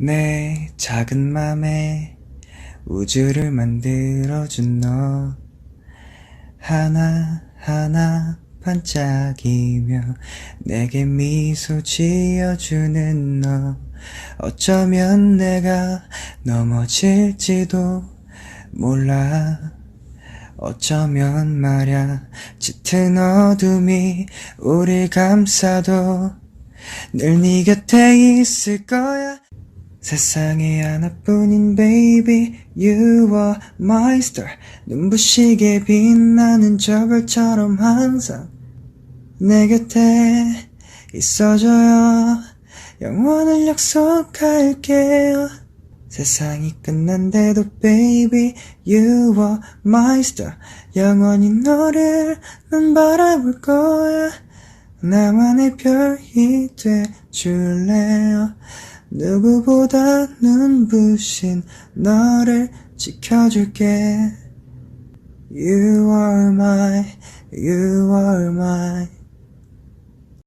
내 작은 맘에 우주를 만들어준 너. 하나하나 반짝이며 내게 미소 지어주는 너. 어쩌면 내가 넘어질지도 몰라. 어쩌면 말야 짙은 어둠이 우리 감싸도 늘 네 곁에 있을 거야 세상에 하나뿐인 baby You are my star. 눈부시게 빛나는 저 별처럼 항상 내 곁에 있어줘요. 영원을 약속할게요. 세상이 끝난데도 baby You are my star. 영원히 너를 난 바라볼 거야. 나만의 별이 돼줄래요 누구보다 눈부신 너를 지켜줄게 You are my, you are my